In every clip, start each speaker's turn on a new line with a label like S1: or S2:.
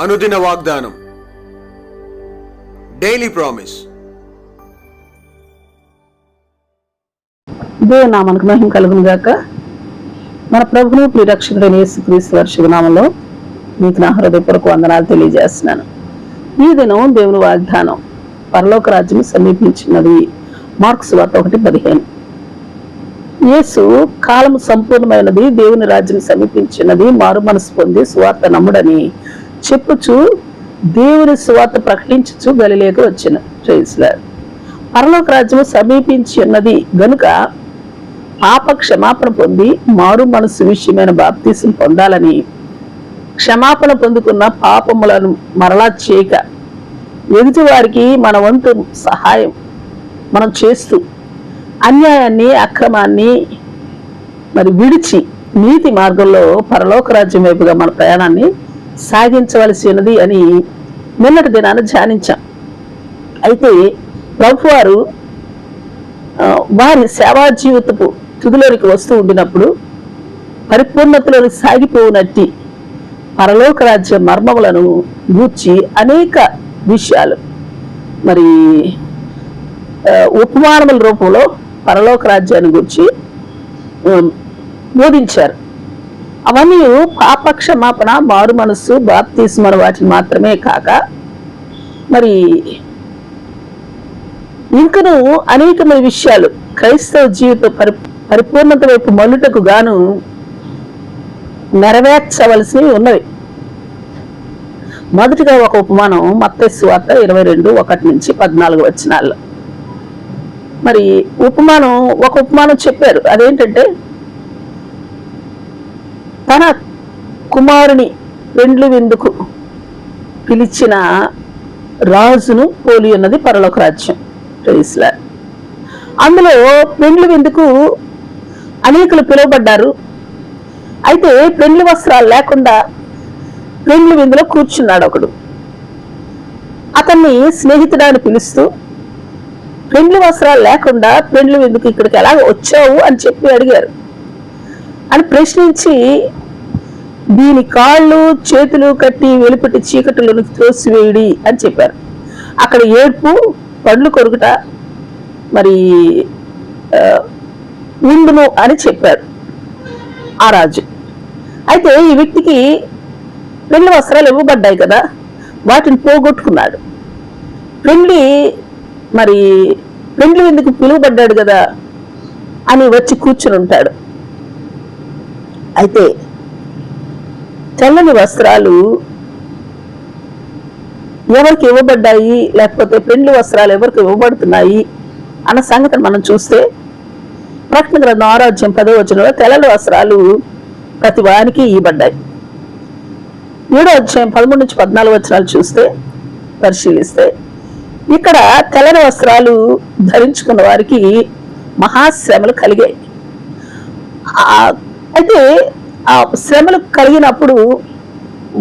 S1: అనుదిన వాగ్దానం. Daily promise
S2: దేవుని మహిమ కలుగును గాక. మన ప్రభువు ప్రిరక్షకుడైన యేసుక్రీస్తు వారి శుభనామంలో మీకు నా హృదయపూర్వక వందనాలు తెలియజేస్తున్నాను. ఈ దినం దేవుని వాగ్దానం. పరలోక రాజ్యం సమీపించినది. మార్క్స్ వార్త ఒకటి పదిహేను. యేసు కాలము సంపూర్ణమైనది దేవుని రాజ్యం సమీపించినది మారు మనసు పొంది సువార్త నమ్ముడని చెప్పుచు దేవుని సువార్త ప్రకటించుచు గలిలేక వచ్చిన. ప్రైజ్లాడ్ పరలోక రాజ్యము సమీపించి ఉన్నది. గనుక పాప క్షమాపణ పొంది మారు మనసు విషయమైన బాప్తీసం పొందాలని క్షమాపణ పొందుకున్న పాపములను మరలా చేయక ఎదుటి వారికి మన వంతు సహాయం మనం చేస్తూ అన్యాయాన్ని అక్రమాన్ని మరి విడిచి నీతి మార్గంలో పరలోక రాజ్యం వైపుగా మన ప్రయాణాన్ని సాగించవలసి ఉన్నది అని నిన్నటి దినాన ధ్యానించాం. అయితే ప్రభు వారు వారి సేవా జీవితపు తుదిలోనికి వస్తూ ఉండినప్పుడు పరిపూర్ణతలోని సాగిపోనట్టి పరలోక రాజ్య మర్మములను గూర్చి అనేక విషయాలు. మరి ఉపమానముల రూపంలో పరలోక రాజ్యాన్ని గురించి బోధించారు. అవన్నీ పాప క్షమాపణ మారు మనస్సు బాప్తీస్మర వాటిని మాత్రమే కాక మరి ఇంకను అనేకమైన విషయాలు క్రైస్తవ జీవిత పరి పరిపూర్ణత వైపు మల్లుటకు గాను నెరవేర్చవలసినవి ఉన్నవి. మొదటిగా ఒక ఉపమానం మత్తస్సు వార్త ఇరవై రెండు ఒకటి నుంచి పద్నాలుగు వచ్చినాల్లో మరి ఉపమానం ఒక ఉపమానం చెప్పారు. అదేంటంటే తన కుమారుని వెండ్లు విందుకు పిలిచిన రాజును పోలి ఉన్నది పరలోక రాజ్యం. Praise అందులో పెండ్లు విందుకు అనేకులు పిలువబడ్డారు. అయితే పెండ్లి వస్త్రాలు లేకుండా పెండ్లి విందులో కూర్చున్నాడు ఒకడు. అతన్ని స్నేహితుడాన్ని పిలుస్తూ పెండ్లి వస్త్రాలు లేకుండా పెండ్లు విందుకు ఇక్కడికి ఎలా వచ్చావు? అని చెప్పి అడిగారు. అని ప్రశ్నించి దీని కాళ్ళు చేతులు కట్టి వెలుపటి చీకటిలోనికి త్రోసివేయుడి అని చెప్పారు. అక్కడ ఏడ్పు పండ్లు కొరుకుట మరి ఉండును అని చెప్పారు ఆ రాజు. అయితే ఈ వ్యక్తికి పెళ్ళి వస్త్రాలు ఇవ్వబడ్డాయి కదా వాటిని పోగొట్టుకున్నాడు. పెళ్ళి మరి పెళ్ళి ఎందుకు పిలువబడ్డాడు కదా అని వచ్చి కూర్చుని ఉంటాడు. అయితే తెల్లని వస్త్రాలు ఎవరికి ఇవ్వబడ్డాయి? లేకపోతే పెండ్లి వస్త్రాలు ఎవరికి ఇవ్వబడుతున్నాయి? అన్న సంగతిని మనం చూస్తే ప్రకటన గ్రంథం ఆరోగ్యం పదో వచ్చినలో తెల్లని వస్త్రాలు ప్రతి వారికి ఇవ్వబడ్డాయి. ఏడో అధ్యాయం పదమూడు నుంచి పద్నాలుగు వచనాలు చూస్తే పరిశీలిస్తే ఇక్కడ తెల్లని వస్త్రాలు ధరించుకున్న వారికి మహాశ్రమలు కలిగాయి. అయితే ఆ శ్రమలు కలిగినప్పుడు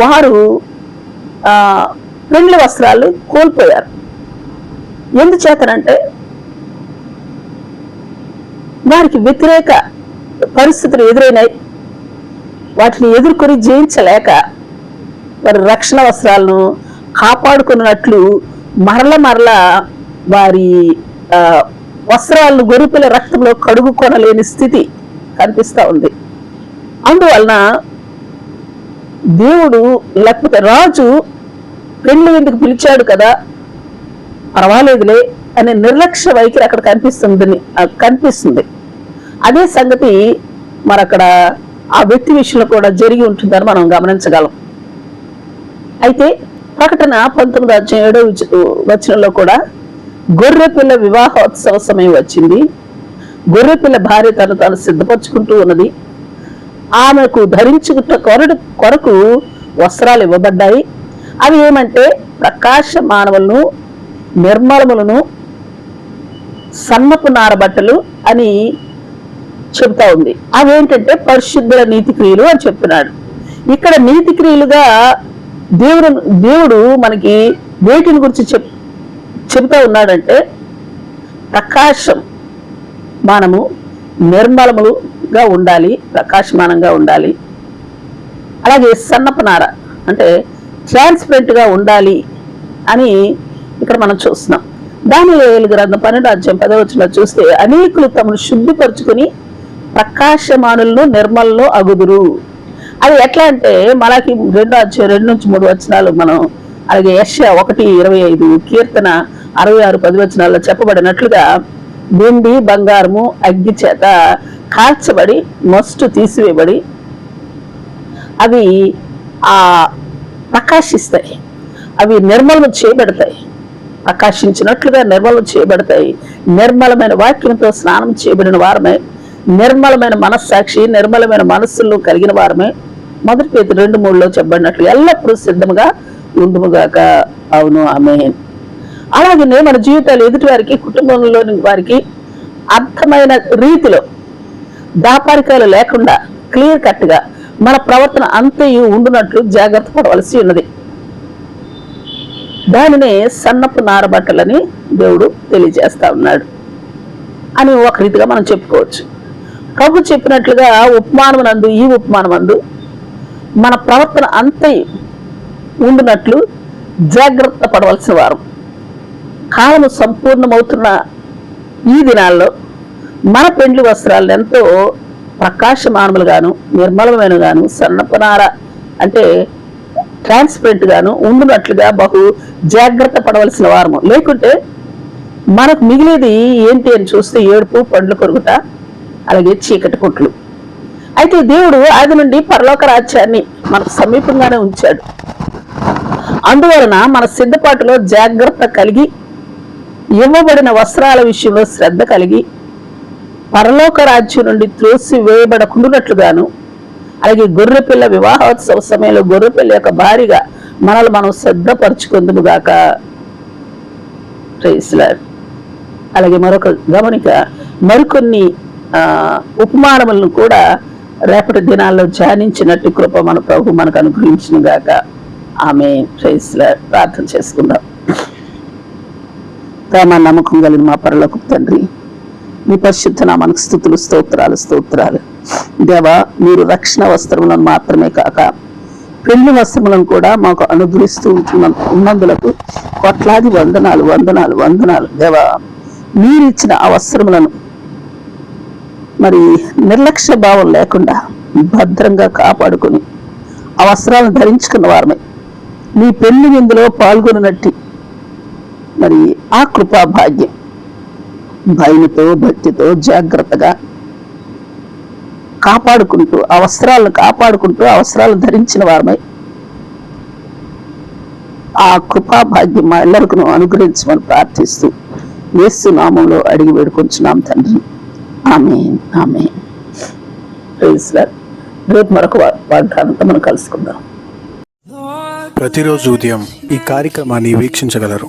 S2: వారు పెండ్ల వస్త్రాలు కోల్పోయారు. ఎందుచేతనంటే వారికి వ్యతిరేక పరిస్థితులు ఎదురైనాయి. వాటిని ఎదుర్కొని జయించలేక వారి రక్షణ వస్త్రాలను కాపాడుకున్నట్లు మరల మరల వారి ఆ, వస్త్రాలను గొరిపిల రక్తంలో కడుగు కొనలేని స్థితి కనిపిస్తూ ఉంది. అందువలన దేవుడు లేకపోతే రాజు పెళ్ళి ఎందుకు పిలిచాడు కదా? పర్వాలేదులే అనే నిర్లక్ష్య వైఖరి అక్కడ కనిపిస్తుంది కనిపిస్తుంది. అదే సంగతి మరి అక్కడ ఆ వ్యక్తి విషయంలో కూడా జరిగి ఉంటుందని మనం గమనించగలం. అయితే ప్రకటన పంతొమ్మిది అధ్యాయం ఏడో వచనంలో కూడా గొర్రెపిల్ల వివాహోత్సవ సమయం వచ్చింది. గొర్రెపిల్ల భార్య తను తాను సిద్ధపరచుకుంటూ ఉన్నది. ఆమెకు ధరించుకున్న కొరడు కొరకు వస్త్రాలు ఇవ్వబడ్డాయి. అవి ఏమంటే ప్రకాశ మానవులను నిర్మలములను సన్నపు నార బట్టలు అని చెబుతా ఉంది. అవేంటంటే పరిశుద్ధుల నీతి క్రియలు అని చెప్తున్నాడు ఇక్కడ నీతి క్రియలుగా దేవుడు దేవుడు మనకి వేటిని గురించి చెప్ చెబుతా ఉన్నాడంటే ప్రకాశం మనము నిర్మలములు గా ఉండాలి ప్రకాశమానంగా ఉండాలి. అలాగే సన్నపు నార అంటే ట్రాన్స్పరెంట్గా ఉండాలి అని ఇక్కడ మనం చూస్తున్నాం. దాని గ్రంథం పన్నెండు అధ్యాయం పదవచ్చులో చూస్తే అనేకులు తమను శుద్ధిపరుచుకుని ప్రకాశమానులను నిర్మల్లో అగుదురు. అది ఎట్లా అంటే మనకి రెండో అధ్యాయం రెండు నుంచి మూడు వచనాలు మనం అలాగే యశ ఒకటి ఇరవై ఐదు కీర్తన అరవై ఆరు పది వచనాల్లో చెప్పబడినట్లుగా వెండి బంగారము అగ్గి చేత కాల్చబడి మస్టు తీసివేయబడి అవి ఆ ప్రకాశిస్తాయి. అవి నిర్మలం చేయబడతాయి. ప్రకాశించినట్లుగా నిర్మలం చేయబడతాయి. నిర్మలమైన వాక్యంతో స్నానం చేయబడిన వారమే. నిర్మలమైన మనస్సాక్షి నిర్మలమైన మనస్సుల్లో కలిగిన వారమే. మొదటి పేరు రెండు మూడులో చెప్పబడినట్లు ఎల్లప్పుడూ సిద్ధముగా ఉండుముగాక అవును ఆమె అలాగనే మన జీవితాలు ఎదుటి వారికి కుటుంబంలోని వారికి అర్థమైన రీతిలో దాపరికాలు లేకుండా క్లియర్ కట్గా మన ప్రవర్తన అంతయు ఉండునట్లు జాగ్రత్త పడవలసి ఉన్నది. దానినే సన్నపు నారబట్టలని దేవుడు తెలియజేస్తా ఉన్నాడు అని ఒక రీతిగా మనం చెప్పుకోవచ్చు. ప్రభు చెప్పినట్లుగా ఉపమానమునందు ఈ ఉపమానమందు మన ప్రవర్తన అంతయు ఉండునట్లు జాగ్రత్త పడవలసిన వారం. కాలము సంపూర్ణమవుతున్న ఈ దినాల్లో మన పెండ్లి వస్త్రాలను ఎంతో ప్రకాశమానములుగాను నిర్మలమైనగాను సన్నపనార అంటే ట్రాన్స్పరెంట్ గాను ఉండునట్లుగా బహు జాగ్రత్త పడవలసిన వారము. లేకుంటే మనకు మిగిలేది ఏంటి అని చూస్తే ఏడుపు పండ్లు కొరుకుట అలాగే చీకటి కొట్లు అయితే దేవుడు ఆది నుండి పరలోక రాజ్యాన్ని మనకు సమీపంగానే ఉంచాడు. అందువలన మన సిద్ధపాటులో జాగ్రత్త కలిగి ఇవ్వబడిన వస్త్రాల విషయంలో శ్రద్ధ కలిగి పరలోక రాజ్యం నుండి త్రోసి వేయబడకుండునట్లుగాను అలాగే గొర్రెపిల్ల వివాహోత్సవ సమయంలో గొర్రెపిల్ల యొక్క భారీగా మనల్ని మనం సిద్ధపరచుకుందుముగాక Praise అలాగే మరొక గమనిక మరికొన్ని ఉపమానములను కూడా రేపటి దినాల్లో ధ్యానించినట్టు కృప మన ప్రభు మనకు అనుగ్రహించిన గాక ఆమె ప్రైజ్ ప్రార్థన చేసుకుందాం. ప్రేమ నమ్మకం కలిగిన మా పరలోక తండ్రి. మీ పరిశుద్ధ నామానికి స్థుతులు స్తోత్రాలు స్తోత్రాలు. దేవా మీరు రక్షణ వస్త్రములను మాత్రమే కాక పెళ్ళి వస్త్రములను కూడా మాకు అనుగ్రహిస్తూ ఉంటున్న ఉన్నందులకు కొట్లాది వందనాలు వందనాలు వందనాలు. దేవా మీరిచ్చిన ఆ వస్త్రములను మరి నిర్లక్ష్య భావం లేకుండా భద్రంగా కాపాడుకొని ఆ వస్త్రాలను ధరించుకున్న వారమే. మీ పెళ్ళి విందులో పాల్గొననట్టి మరి ఆ కృపా భాగ్యం. భక్తితో జాగ్రత్తగా కాపాడుకుంటూ ఆ వస్త్రాలను కాపాడుకుంటూ ఆ ధరించిన వారమై ఆ కృపా భాగ్యం మా ఎల్లరికను అనుగ్రహించమని ప్రార్థిస్తూ యేసు నామంలో అడిగి వేడుకొంచున్నాం తండ్రి. ఆమె ఆమె రేపు మరొక వాగ్దానంతో మనం కలుసుకుందాం.
S1: ప్రతిరోజు ఉదయం ఈ కార్యక్రమాన్ని వీక్షించగలరు.